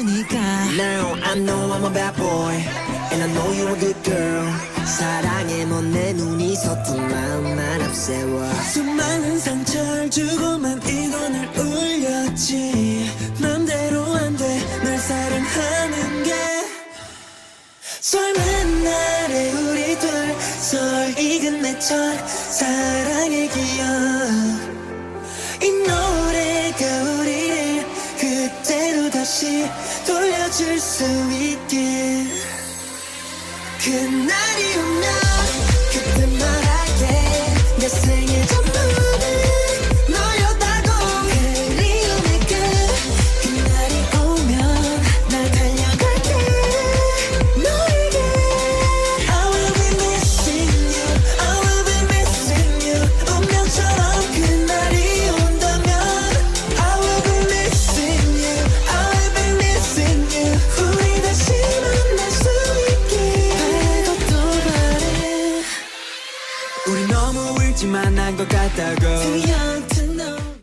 있으니까. Now I know I'm a bad boy And I know you're a good girl. 사랑에 못내 눈이 섰던 마음만 앞세워. 수많은 상처를 주고만 이 돈을 울렸지. 맘대로 안 돼 널 사랑하는 게. 젊은 날의 우리 둘설 익은 내첫 사랑의 기억 그때로 다시 돌려줄 수 있게. 그날이 오면 우리 너무 일찍 만난 것 같다고